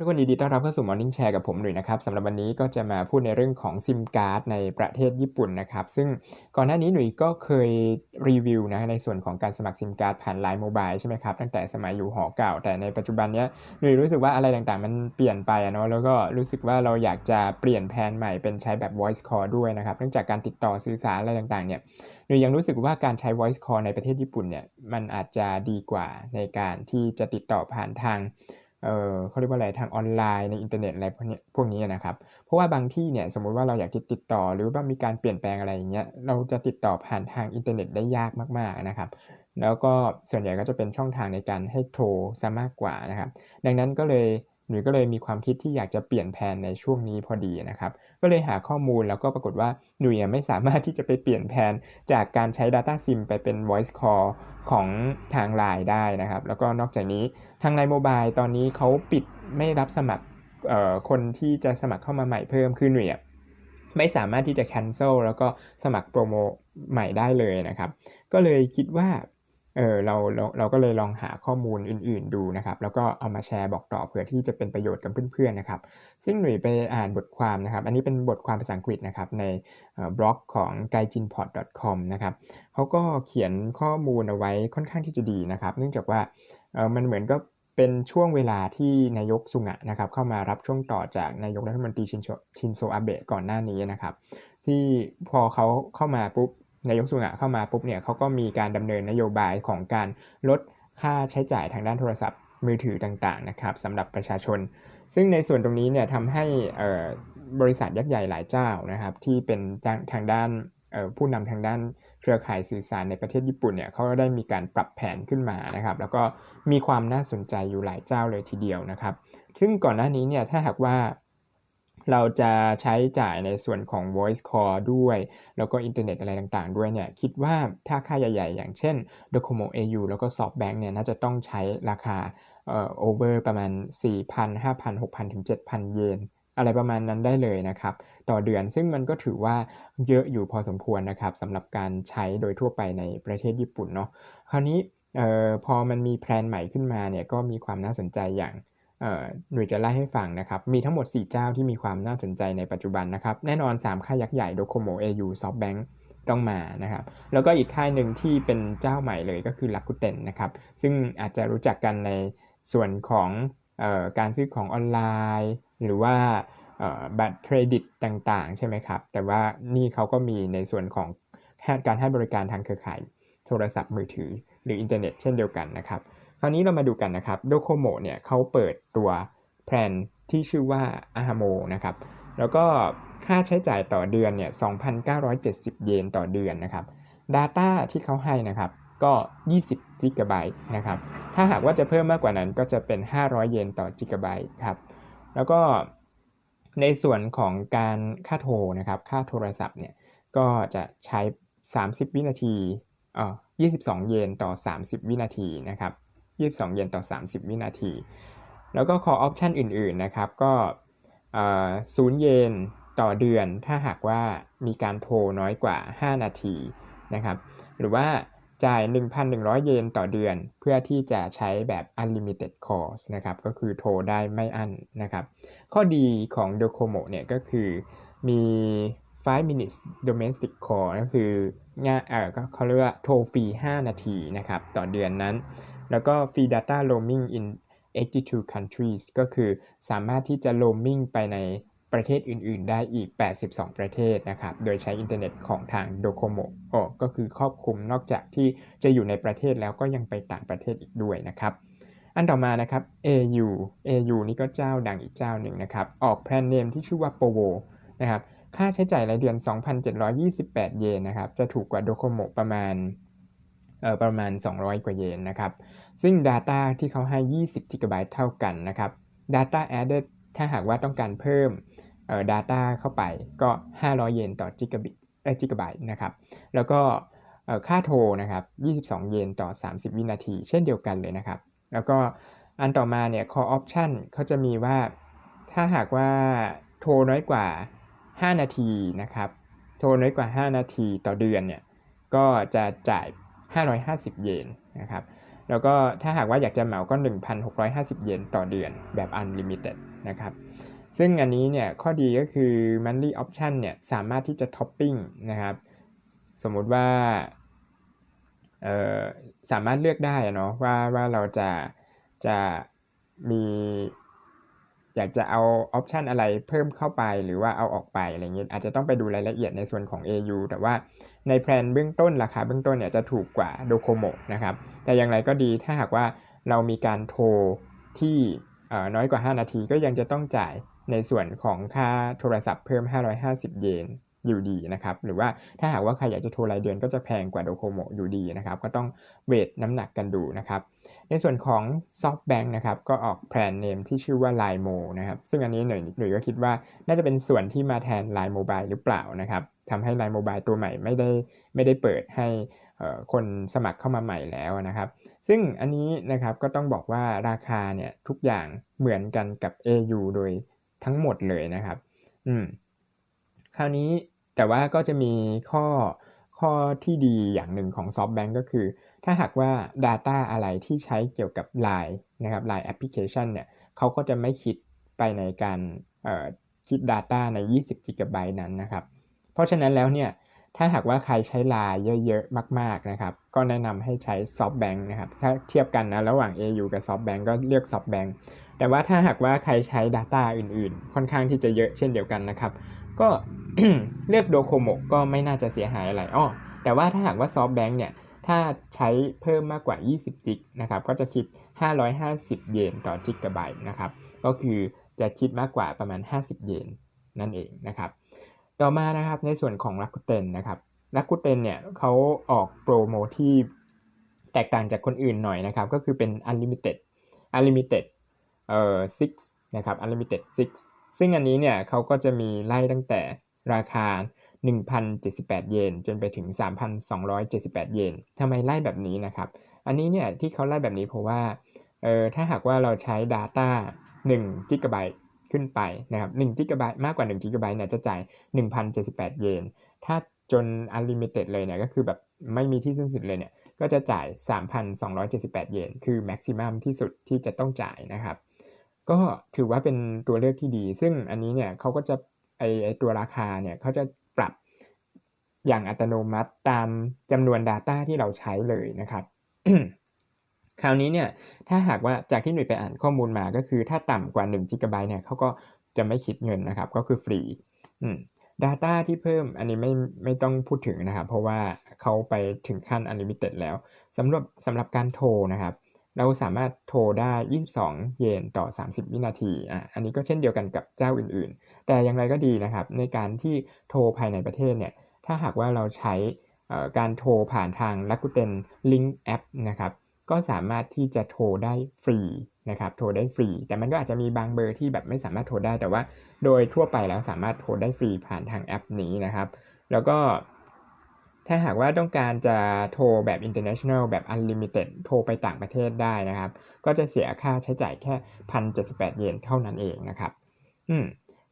ทุกคนยินดีต้อนรับเข้าสู่ Morning Share กับผมหนุ่ยนะครับสำหรับวันนี้ก็จะมาพูดในเรื่องของซิมการ์ดในประเทศญี่ปุ่นนะครับ ซึ่งก่อนหน้านี้หนุ่ยก็เคยรีวิวนะในส่วนของการสมัครซิมการ์ดผ่านไลน์โมบายใช่ไหมครับ ตั้งแต่สมัยอยู่หอเก่า แต่ในปัจจุบันนี้หนุ่ยรู้สึกว่าอะไรต่างๆ มันเปลี่ยนไปเนาะแล้วก็รู้สึกว่าเราอยากจะเปลี่ยนแผนใหม่เป็นใช้แบบ voice call ด้วยนะครับเนื่องจากการติดต่อสื่อสารอะไรต่างๆเนี่ยหนูยังรู้สึกว่าการใช้ voice call ในประเทศญี่ปุ่นเนี่ยมันอาจจะดีกว่าในการที่จะติดต่อผ่านทาง เออเขาเรียกว่าอะไรทางออนไลน์ในอินเทอร์เน็ตอะไรพวกนี้พวกนี้นะครับ เพราะว่าบางที่เนี่ยสมมุติว่าเราอยากติดต่อหรือว่ามีการเปลี่ยนแปลงอะไรอย่างเงี้ยเราจะติดต่อผ่านทางอินเทอร์เน็ตได้ยากมากๆนะครับ แล้วก็ส่วนใหญ่ก็จะเป็นช่องทางในการให้โทรซะมากกว่านะครับ ดังนั้นก็เลยหนูก็เลยมีความคิดที่อยากจะเปลี่ยนแผนในช่วงนี้พอดีนะครับ ก็เลยหาข้อมูลแล้วก็ปรากฏว่าหนูยังไม่สามารถที่จะไปเปลี่ยนแผนจากการใช้ Data SIM ไปเป็น Voice Call ของทางไลน์ได้นะครับ แล้วก็นอกจากนี้ ทางไลน์โมบายตอนนี้เขาปิดไม่รับสมัครคนที่จะสมัครเข้ามาใหม่เพิ่มคือหนูไม่สามารถที่จะ cancel แล้วก็สมัครโปรโมใหม่ได้เลยนะครับ ก็เลยคิดว่า เออเราเราเราก็เลยลองหาข้อมูลอื่น ๆดูนะครับ แล้วก็เอามาแชร์บอกต่อเผื่อที่จะเป็นประโยชน์กับเพื่อนๆนะครับ ซึ่งหนุ่ยไปอ่านบทความนะครับ อันนี้เป็นบทความภาษาอังกฤษนะครับในบล็อกของ g a i j i n p o t c o m นะครับเขาก็เขียนข้อมูลเอาไว้ค่อนข้างที่จะดีนะครับ เนื่องจากว่าเออมันเหมือนก็เป็นช่วงเวลาที่นายกสุงะนะครับเข้ามารับช่วงต่อจากนายกรัฐมนตรีชินโซอาเบะก่อนหน้านี้นะครับ ที่พอเขาเข้ามาปุ๊บ นายกสุงะเข้ามาปุ๊บเนี่ยเขาก็มีการดำเนินนโยบายของการลดค่าใช้จ่ายทางด้านโทรศัพท์มือถือต่างๆนะครับสำหรับประชาชน ซึ่งในส่วนตรงนี้เนี่ยทำให้บริษัทยักษ์ใหญ่หลายเจ้านะครับ ที่เป็นทางด้านผู้นำทางด้านเครือข่ายสื่อสารในประเทศญี่ปุ่นเนี่ยเขาก็ได้มีการปรับแผนขึ้นมานะครับ แล้วก็มีความน่าสนใจอยู่หลายเจ้าเลยทีเดียวนะครับ ซึ่งก่อนหน้านี้เนี่ยถ้าหากว่า เราจะใช้จ่ายในส่วนของ voice call ด้วย แล้วก็อินเทอร์เน็ตอะไรต่างๆ ด้วยเนี่ยคิดว่าถ้าค่าใหญ่ ๆ อย่างเช่น Docomo AU แล้วก็ SoftBank เนี่ยน่าจะต้องใช้ราคาเอ่อ over ประมาณ 4,000 5,000 6,000 ถึง 7,000 เยนอะไรประมาณนั้นได้เลยนะครับ ต่อเดือนซึ่งมันก็ถือว่าเยอะอยู่พอสมควรนะครับสำหรับการใช้โดยทั่วไปในประเทศญี่ปุ่นเนาะคราวนี้ออพอมันมีแพลนใหม่ขึ้นมาเนี่ยก็มีความน่าสนใจอย่าง หน่วยจะไล่ให้ฟังนะครับ มีทั้งหมด 4 เจ้าที่มีความน่าสนใจในปัจจุบันนะครับ แน่นอน 3 ค่ายยักษ์ใหญ่โดโคโมเอยูซอฟแบงก์ต้องมานะครับ แล้วก็อีกค่ายหนึ่งที่เป็นเจ้าใหม่เลยก็คือลักกุเตนนะครับ ซึ่งอาจจะรู้จักกันในส่วนของออการซื้อของออนไลน์ หรือว่าบัตรเครดิตต่างๆ ใช่ไหมครับ แต่ว่านี่เขาก็มีในส่วนของการให้บริการทางเครือข่าย โทรศัพท์มือถือ หรืออินเทอร์เน็ตเช่นเดียวกันนะครับ คราวนี้เรามาดูกันนะครับโดโคโมเนี่ยเขาเปิดตัวแพลนที่ชื่อว่าอาฮาโมนะครับ แล้วก็ค่าใช้จ่ายต่อเดือนเนี่ย 2,970 เยนต่อเดือนนะครับ Data ที่เขาให้นะครับ ก็ 20 g b นะครับ ถ้าหากว่าจะเพิ่มมากกว่านั้นก็จะเป็น 500 เยนต่อ g b ครับ แล้วก็ในส่วนของการค่าโทรนะครับ ค่าโทรศัพท์เนี่ย ก็จะใช้ 30 วินาทีอ๋อ22 เยนต่อ 30 วินาทีนะครับ 22 เยนต่อ 30 วินาที แล้วก็ call option อื่นๆนะครับ ก็ศูนย์เยนต่อเดือน ถ้าหากว่ามีการโทรน้อยกว่า 5 นาทีนะครับ หรือว่าจ่าย 1,100 เยนต่อเดือน เพื่อที่จะใช้แบบ unlimited calls นะครับ ก็คือโทรได้ไม่อั้นนะครับ ข้อดีของ Docomo เนี่ยก็คือมี 5 minutes domestic call ก็คืองานเออเขาเรียกว่าโทรฟรี 5 นาทีนะครับ ต่อเดือนนั้น แล้วก็ Free Data Roaming in 82 countries ก็คือสามารถที่จะ roaming ไปในประเทศอื่น ๆ ได้อีก 82 ประเทศนะครับ โดยใช้อินเทอร์เน็ตของทาง Docomo อ๋อก็คือครอบคลุมนอกจากที่จะอยู่ในประเทศแล้วก็ยังไปต่างประเทศอีกด้วยนะครับ อันต่อมานะครับ AU AU นี่ก็เจ้าดังอีกเจ้าหนึ่งนะครับ ออกแพลนเนมที่ชื่อว่า Povo นะครับ ค่าใช้จ่ายรายเดือน 2,728 เยนนะครับ จะถูกกว่า Docomo ประมาณ ประมาณ 200 กว่าเยนนะครับ ซึ่ง Data ที่เขาให้ 20 g b เท่ากันนะครับ Data added ถ้าหากว่าต้องการเพิ่ม Data เข้าไปก็ 500 เยนต่อ g b เอ่อ g b นะครับ แล้วก็ค่าโทรนะครับ 22 เยนต่อ 30 วินาที เช่นเดียวกันเลยนะครับ แล้วก็อันต่อมาเนี่ย call option เขาจะมีว่า ถ้าหากว่าโทรน้อยกว่า 5 นาทีนะครับ โทรน้อยกว่า 5 นาทีต่อเดือนเนี่ย ก็จะจ่าย 550 เยนนะครับ แล้วก็ถ้าหากว่าอยากจะเหมาก็ 1,650 เยนต่อเดือนแบบ Unlimited นะครับ ซึ่งอันนี้เนี่ยข้อดีก็คือ Monthly Option เนี่ยสามารถที่จะท็อปปิ้งนะครับ สมมุติว่าเออสามารถเลือกได้เนาะว่าว่าเราจะจะมี อยากจะเอาออปชันอะไรเพิ่มเข้าไปหรือว่าเอาออกไปอะไรเงี้ยอาจจะต้องไปดูรายละเอียดในส่วนของ AU แต่ว่าในแพลนเบื้องต้นราคาเบื้องต้นเนี่ยจะถูกกว่าโดโคโมนะครับ แต่อย่างไรก็ดีถ้าหากว่าเรามีการโทรที่น้อยกว่า 5 นาทีก็ยังจะต้องจ่ายในส่วนของค่าโทรศัพท์เพิ่ม 550 เยน อยู่ดีนะครับ หรือว่าถ้าหากว่าใครอยากจะโทรรายเดือนก็จะแพงกว่าโดโคโมอยู่ดีนะครับ ก็ต้องเวทน้ำหนักกันดูนะครับ ในส่วนของ SoftBank นะครับ ก็ออกแบรนเนมที่ชื่อว่า Line Mo นะครับ ซึ่งอันนี้หน่อยหน่อยก็คิดว่าน่าจะเป็นส่วนที่มาแทน Line Mobile หรือเปล่านะครับทำให้ Line Mobile ตัวใหม่ไม่ได้ไม่ได้เปิดให้คนสมัครเข้ามาใหม่แล้วนะครับ ซึ่งอันนี้นะครับก็ต้องบอกว่าราคาเนี่ยทุกอย่างเหมือนกันกับ AU โดยทั้งหมดเลยนะครับ อืม คราวนี้แต่ว่าก็จะมีข้อข้อที่ดีอย่างหนึ่งของ SoftBank ก็คือ ถ้าหากว่า Data อะไรที่ใช้เกี่ยวกับ Line นะครับ Line Application เนี่ยเขาก็จะไม่คิดไปในการคิด Data ใน 20 g b นั้นนะครับ เพราะฉะนั้นแล้วเนี่ยถ้าหากว่าใครใช้ Line เยอะๆ มากๆนะครับ ก็แนะนำให้ใช้ SoftBank นะครับถ้าเทียบกันนะระหว่าง AU กับ SoftBank ก็เลือก SoftBank แต่ว่าถ้าหากว่าใครใช้ Data อื่นๆ ค่อนข้างที่จะเยอะเช่นเดียวกันนะครับ ก็เลือกโดโคโมก็ไม่น่าจะเสียหายอะไรอ้อแต่ว่าถ้าหากว่าซอฟแบงค์เนี่ย ถ้าใช้เพิ่มมากกว่า 20 จิกนะครับ ก็จะคิด 550 เยนต่อจิกะไบต์นะครับ ก็คือจะคิดมากกว่าประมาณ 50 เยนนั่นเองนะครับ ต่อมานะครับในส่วนของรักคุเตนนะครับรักคุเตนเนี่ยเขาออกโปรโมที่แตกต่างจากคนอื่นหน่อยนะครับ ก็คือเป็น unlimited unlimited เอ่อ6นะครับ unlimited 6 ซึ่งอันนี้เนี่ยเขาก็จะมีไล่ตั้งแต่ราคา 1,078 เยนจนไปถึง 3,278 เยนทำไมไล่แบบนี้นะครับ อันนี้เนี่ยที่เขาไล่แบบนี้เพราะว่าเออถ้าหากว่าเราใช้ Data 1 g b ขึ้นไปนะครับ1 g b มากกว่า1 g b เนี่ยจะจ่าย 1,078 เยน ถ้าจน Unlimited เลยเนี่ยก็คือแบบไม่มีที่สิ้นสุดเลยเนี่ยก็จะจ่าย 3,278 เยน คือ Maximum ที่สุดที่จะต้องจ่ายนะครับ ก็ถือว่าเป็นตัวเลือกที่ดี ซึ่งอันนี้เนี่ยเขาก็จะไอไอตัวราคาเนี่ยเขาจะปรับอย่างอัตโนมัติตามจำนวน Data ที่เราใช้เลยนะครับ คราวนี้เนี่ยถ้าหากว่าจากที่หน่วยไปอ่านข้อมูลมาก็คือถ้าต่ำกว่า1 g b เนี่ยเขาก็จะไม่คิดเงินนะครับ ก็คือฟรีอืม Data ที่เพิ่มอันนี้ไม่ไม่ต้องพูดถึงนะครับ เพราะว่าเขาไปถึงขั้น Unlimited แล้วสำหรับสำหรับการโทรนะครับ เราสามารถโทรได้ 22 เยนต่อ 30 วินาทีอะอันนี้ก็เช่นเดียวกันกับเจ้าอื่นๆ แต่อย่างไรก็ดีนะครับ ในการที่โทรภายในประเทศเนี่ย ถ้าหากว่าเราใช้การโทรผ่านทาง Rakuten Link App นะครับ ก็สามารถที่จะโทรได้ฟรีนะครับ โทรได้ฟรี แต่มันก็อาจจะมีบางเบอร์ที่แบบไม่สามารถโทรได้ แต่ว่าโดยทั่วไปแล้วสามารถโทรได้ฟรีผ่านทางแอปนี้นะครับ แล้วก็ ถ้าหากว่าต้องการจะโทรแบบ international แบบ unlimited โทรไปต่างประเทศได้นะครับ ก็จะเสียค่าใช้จ่ายแค่ 1,078 เยนเท่านั้นเองนะครับ อืม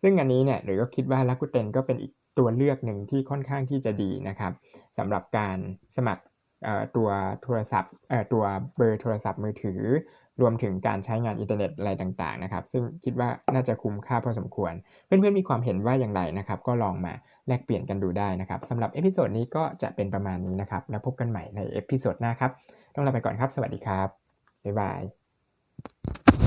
ซึ่งอันนี้เนี่ยหรือก็คิดว่าลักกุเตนก็เป็นอีกตัวเลือกหนึ่งที่ค่อนข้างที่จะดีนะครับสำหรับการสมัครตัวโทรศัพท์ตัวเบอร์โทรศัพท์มือถือ รวมถึงการใช้งานอินเทอร์เน็ตอะไรต่างๆนะครับ ซึ่งคิดว่าน่าจะคุ้มค่าพอสมควร เพื่อนๆมีความเห็นว่าอย่างไรนะครับ ก็ลองมาแลกเปลี่ยนกันดูได้นะครับสำหรับเอพิโซดนี้ก็จะเป็นประมาณนี้นะครับ แล้วพบกันใหม่ในเอพิโซดหน้าครับ ต้องลาไปก่อนครับ สวัสดีครับบ๊ายบาย